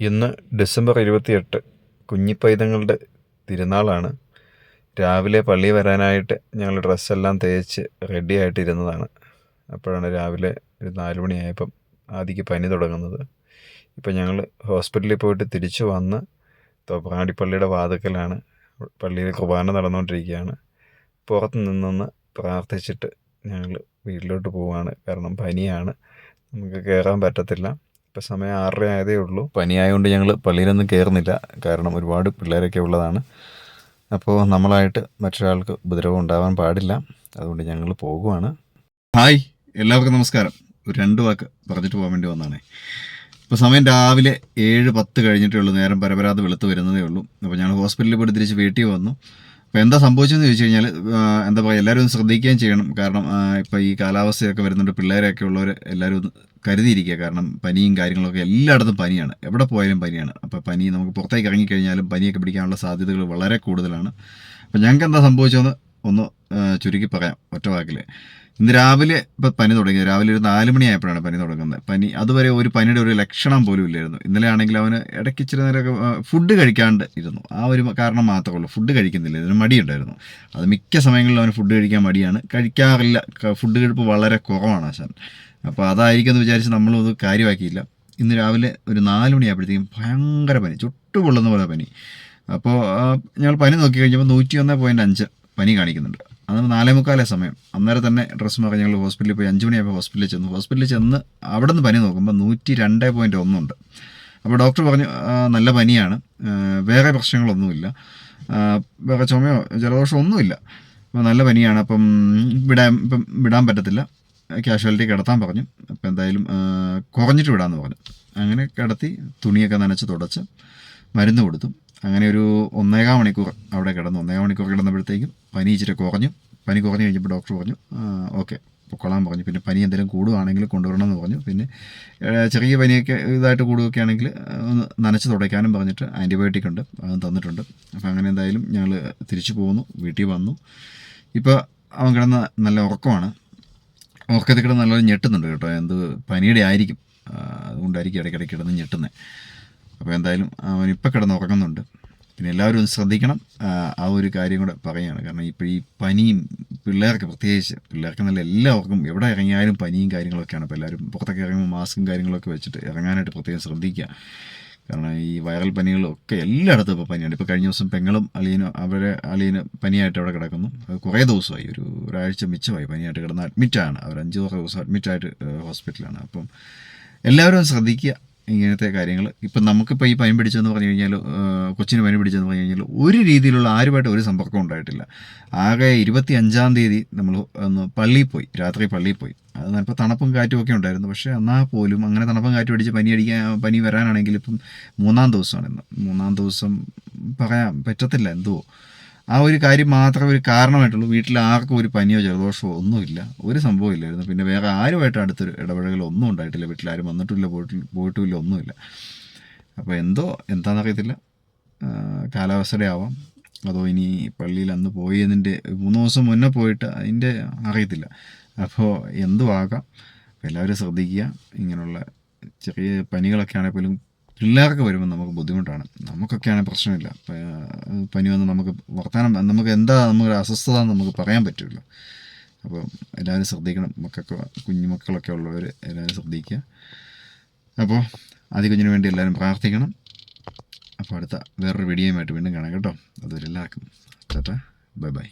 ഇന്ന് ഡിസംബർ ഇരുപത്തിയെട്ട് കുഞ്ഞിപ്പൈതങ്ങളുടെ തിരുനാളാണ്. രാവിലെ പള്ളി വരാനായിട്ട് ഞങ്ങൾ ഡ്രസ്സെല്ലാം തേച്ച് റെഡി ആയിട്ടിരുന്നതാണ് അപ്പോഴാണ് രാവിലെ ഒരു നാല് മണിയായപ്പം ആദിക്ക് പനി തുടങ്ങുന്നത്. ഇപ്പം ഞങ്ങൾ ഹോസ്പിറ്റലിൽ പോയിട്ട് തിരിച്ചു വന്ന് തോപ്രാടിപ്പള്ളിയുടെ വാതുക്കലാണ് പള്ളിയിൽ കുർബാന നടന്നുകൊണ്ടിരിക്കുകയാണ്. പുറത്ത് നിന്നൊന്ന് പ്രാർത്ഥിച്ചിട്ട് ഞങ്ങൾ വീട്ടിലോട്ട് പോവുകയാണ്. കാരണം പനിയാണ്. നമുക്ക് കയറാൻ പറ്റത്തില്ല. ഇപ്പം സമയം ആറര ആയതേ ഉള്ളൂ. പനിയായതുകൊണ്ട് ഞങ്ങൾ പള്ളിയിലൊന്നും കയറുന്നില്ല കാരണം ഒരുപാട് പിള്ളേരൊക്കെ ഉള്ളതാണ്. അപ്പോൾ നമ്മളായിട്ട് മറ്റൊരാൾക്ക് ഉപദ്രവം ഉണ്ടാവാൻ പാടില്ല. അതുകൊണ്ട് ഞങ്ങൾ പോകുവാണ്. ഹായ് എല്ലാവർക്കും നമസ്കാരം. ഒരു രണ്ട് വാക്ക് പറഞ്ഞിട്ട് പോകാൻ വേണ്ടി വന്നതാണേ. ഇപ്പോൾ സമയം രാവിലെ ഏഴ് പത്ത് കഴിഞ്ഞിട്ടേ ഉള്ളൂ. നേരം പരപരാതെ വെളുത്ത് വരുന്നതേ ഉള്ളൂ. അപ്പോൾ ഞങ്ങൾ ഹോസ്പിറ്റലിൽ പോയി തിരിച്ച് വീട്ടിൽ വന്നു. അപ്പോൾ എന്താ സംഭവിച്ചതെന്ന് ചോദിച്ചു കഴിഞ്ഞാൽ എന്താ പറയുക എല്ലാവരും ഒന്ന് ശ്രദ്ധിക്കുകയും ചെയ്യണം. കാരണം ഇപ്പോൾ ഈ കാലാവസ്ഥയൊക്കെ വരുന്നുണ്ട് പിള്ളേരൊക്കെ ഉള്ളവർ എല്ലാവരും ഒന്ന് കരുതിയിരിക്കുക. കാരണം പനിയും കാര്യങ്ങളൊക്കെ എല്ലായിടത്തും പനിയാണ്. എവിടെ പോയാലും പനിയാണ്. അപ്പോൾ പനി നമുക്ക് പുറത്തേക്ക് ഇറങ്ങിക്കഴിഞ്ഞാലും പനിയൊക്കെ പിടിക്കാനുള്ള സാധ്യതകൾ വളരെ കൂടുതലാണ്. അപ്പോൾ ഞങ്ങൾക്ക് എന്താ സംഭവിച്ചതെന്ന് ഒന്ന് ചുരുക്കി പറയാം. ഒറ്റ വാക്കിൽ ഇന്ന് രാവിലെ ഇപ്പം പനി തുടങ്ങി. രാവിലെ ഒരു നാല് മണിയായപ്പോഴാണ് പനി തുടങ്ങുന്നത്. പനി അതുവരെ ഒരു പനിയുടെ ഒരു ലക്ഷണം പോലും ഇല്ലായിരുന്നു. ഇന്നലെ ആണെങ്കിൽ അവന് ഇടയ്ക്ക് ഇച്ചിരി നേരമൊക്കെ ഫുഡ് കഴിക്കാണ്ട് ഇരുന്നു. ആ ഒരു കാരണം മാത്രമേ ഉള്ളൂ. ഫുഡ് കഴിക്കുന്നില്ല. ഇതിന് മടിയുണ്ടായിരുന്നു. അത് മിക്ക സമയങ്ങളിലും അവന് ഫുഡ് കഴിക്കാൻ മടിയാണ്. കഴിക്കാറില്ല. ഫുഡ് കഴിപ്പ് വളരെ കുറവാണ് ആശാൻ. അപ്പോൾ അതായിരിക്കും എന്ന് വിചാരിച്ച് നമ്മളും അത് കാര്യമാക്കിയില്ല. ഇന്ന് രാവിലെ ഒരു നാല് മണിയായപ്പോഴത്തേക്കും ഭയങ്കര പനി. ചുട്ടുപൊള്ളുന്ന പോലെ പനി. അപ്പോൾ ഞങ്ങൾ പനി നോക്കി കഴിഞ്ഞപ്പോൾ നൂറ്റി ഒന്ന് പോയിന്റ് അഞ്ച് പനി കാണിക്കുന്നുണ്ട്. അന്ന് നാലേ മുക്കാലേ സമയം. അന്നേരം തന്നെ ഡ്രസ്സ് മാറി ഞങ്ങൾ ഹോസ്പിറ്റലിൽ പോയി അഞ്ച് മണിയായപ്പോൾ ഹോസ്പിറ്റലിൽ ചെന്നു. ഹോസ്പിറ്റലിൽ ചെന്ന് അവിടെ നിന്ന് പനി നോക്കുമ്പോൾ നൂറ്റി രണ്ട് പോയിന്റ് ഒന്നുണ്ട് അപ്പോൾ ഡോക്ടർ പറഞ്ഞു "ആ, നല്ല പനിയാണ്. വേറെ പ്രശ്നങ്ങളൊന്നുമില്ല. വേറെ ചുമയോ ജലദോഷമോ ഒന്നുമില്ല. അപ്പോൾ നല്ല പനിയാണ്. അപ്പം വിടാൻ ഇപ്പം വിടാൻ പറ്റത്തില്ല. ക്യാഷ്വാലിറ്റി കിടത്താൻ പറഞ്ഞു. അപ്പോൾ എന്തായാലും കുറഞ്ഞിട്ട് വിടാമെന്ന് പറഞ്ഞു. അങ്ങനെ കിടത്തി തുണിയൊക്കെ നനച്ച് തുടച്ച് മരുന്ന് കൊടുത്തു. അങ്ങനെ ഒരു ഒന്നേകാൽ മണിക്കൂർ അവിടെ കിടന്നു. ഒന്നേകാൽ മണിക്കൂർ കിടന്നപ്പോഴത്തേക്കും പനി ഇച്ചിരി കുറഞ്ഞു. പനി കുറഞ്ഞു കഴിഞ്ഞപ്പോൾ ഡോക്ടർ പറഞ്ഞു ഓക്കെ പൊക്കോളാൻ പറഞ്ഞു. പിന്നെ പനി എന്തെങ്കിലും കൂടുകയാണെങ്കിൽ കൊണ്ടുവരണം എന്ന് പറഞ്ഞു. പിന്നെ ചെറിയ പനിയൊക്കെ ഇതായിട്ട് കൂടുകയൊക്കെ ആണെങ്കിൽ ഒന്ന് നനച്ച് തുടയ്ക്കാനും പറഞ്ഞിട്ട് ആന്റിബയോട്ടിക് ഉണ്ട് അത് തന്നിട്ടുണ്ട്. അപ്പോൾ അങ്ങനെ എന്തായാലും ഞങ്ങൾ തിരിച്ചു പോകുന്നു വീട്ടിൽ വന്നു. ഇപ്പോൾ അവൻ കിടന്ന നല്ല ഉറക്കമാണ്. ഉറക്കത്തിൽ കിടന്ന് നല്ലോണം ഞെട്ടുന്നുണ്ട് കേട്ടോ. എന്ത് പനിയുടെ ആയിരിക്കും. അതുകൊണ്ടായിരിക്കും ഇടയ്ക്കിടയ്ക്ക് കിടന്ന് ഞെട്ടുന്നത് അപ്പോൾ എന്തായാലും അവൻ ഇപ്പം കിടന്ന് ഉറങ്ങുന്നുണ്ട്. പിന്നെ എല്ലാവരും ഒന്ന് ശ്രദ്ധിക്കണം. ആ, ഒരു കാര്യം കൂടെ പറയുകയാണ്. കാരണം ഇപ്പോൾ ഈ പനിയും പിള്ളേർക്ക് പ്രത്യേകിച്ച് പിള്ളേർക്ക് നല്ല എല്ലാവർക്കും എവിടെ ഇറങ്ങിയാലും പനിയും കാര്യങ്ങളൊക്കെയാണ്. അപ്പോൾ എല്ലാവരും പുറത്തൊക്കെ ഇറങ്ങുമ്പോൾ മാസ്കും കാര്യങ്ങളൊക്കെ വെച്ചിട്ട് ഇറങ്ങാനായിട്ട് പ്രത്യേകം ശ്രദ്ധിക്കുക. കാരണം ഈ വൈറൽ പനികളും ഒക്കെ എല്ലായിടത്തും ഇപ്പോൾ പനിയാണ്. ഇപ്പോൾ കഴിഞ്ഞ ദിവസം പെങ്ങളും അളിയനും അവരെ അളിയന് പനിയായിട്ട് അവിടെ കിടക്കുന്നു. കുറേ ദിവസമായി ഒരു ഒരാഴ്ച മിച്ചമായി പനിയായിട്ട് കിടന്ന് അഡ്മിറ്റാണ് അവർ അഞ്ച് ദിവസം അഡ്മിറ്റായിട്ട് ഹോസ്പിറ്റലാണ് അപ്പം എല്ലാവരും ശ്രദ്ധിക്കുക. ഇങ്ങനത്തെ കാര്യങ്ങൾ. ഇപ്പം നമുക്കിപ്പോൾ ഈ പനി പിടിച്ചെന്ന് പറഞ്ഞു കഴിഞ്ഞാൽ കൊച്ചിന് പനി പിടിച്ചെന്ന് പറഞ്ഞു കഴിഞ്ഞാൽ ഒരു രീതിയിലുള്ള ആരുമായിട്ട് ഒരു സമ്പർക്കം ഉണ്ടായിട്ടില്ല. ആകെ ഇരുപത്തി അഞ്ചാം തീയതി നമ്മൾ ഒന്ന് പള്ളിയിൽ പോയി രാത്രി പള്ളിയിൽ പോയി. അത് ഇപ്പോൾ തണുപ്പും കാറ്റും ഒക്കെ ഉണ്ടായിരുന്നു. പക്ഷേ എന്നാൽ പോലും അങ്ങനെ തണുപ്പും കാറ്റും അടിച്ച് പനി അടിക്കാൻ പനി വരാനാണെങ്കിൽ ഇപ്പം മൂന്നാം ദിവസമാണ് ഇന്ന്. മൂന്നാം ദിവസം പറയാൻ പറ്റത്തില്ല എന്തോ. ആ ഒരു കാര്യം മാത്രമേ ഒരു കാരണമായിട്ടുള്ളൂ. വീട്ടിൽ ആർക്കും ഒരു പനിയോ ജലദോഷമോ ഒന്നുമില്ല. ഒരു സംഭവം ഇല്ലായിരുന്നു. പിന്നെ വേറെ ആരുമായിട്ട് അടുത്തൊരു ഇടപഴകലോ ഒന്നും ഉണ്ടായിട്ടില്ല. വീട്ടിൽ ആരും വന്നിട്ടില്ല പോയിട്ട് പോയിട്ടുമില്ല ഒന്നുമില്ല. അപ്പോൾ എന്തോ എന്താണെന്നറിയത്തില്ല കാലാവസ്ഥയുടെ ആവാം അതോ ഇനി പള്ളിയിൽ അന്ന് പോയതിന്റെ മൂന്ന് ദിവസം മുന്നേ പോയിട്ട് അതിന്റെ അറിയത്തില്ല. അപ്പോൾ എന്തും ആകാം അപ്പോൾ എല്ലാവരും ശ്രദ്ധിക്കുക. ഇങ്ങനെയുള്ള ചെറിയ പനികളൊക്കെ ആണെങ്കിൽ പോലും പിള്ളേർക്ക് വരുമ്പോൾ നമുക്ക് ബുദ്ധിമുട്ടാണ്. നമുക്കൊക്കെ ആണെങ്കിൽ പ്രശ്നമില്ല പനി വന്ന് നമുക്ക് വർത്തമാനം നമുക്ക് എന്താ നമുക്ക് അസ്വസ്ഥത നമുക്ക് പറയാൻ പറ്റില്ല അപ്പോൾ എല്ലാവരും ശ്രദ്ധിക്കണം. മക്കൾക്ക് കുഞ്ഞുമക്കളൊക്കെ ഉള്ളവർ എല്ലാവരും ശ്രദ്ധിക്കുക. അപ്പോൾ ആദ്യ കുഞ്ഞിന് വേണ്ടി എല്ലാവരും പ്രാർത്ഥിക്കണം. അപ്പോൾ അടുത്ത വേറൊരു വീഡിയോയുമായിട്ട് വീണ്ടും കാണാം കേട്ടോ. അതുവരെ എല്ലാവർക്കും. ചേട്ടാ ബൈ ബൈ.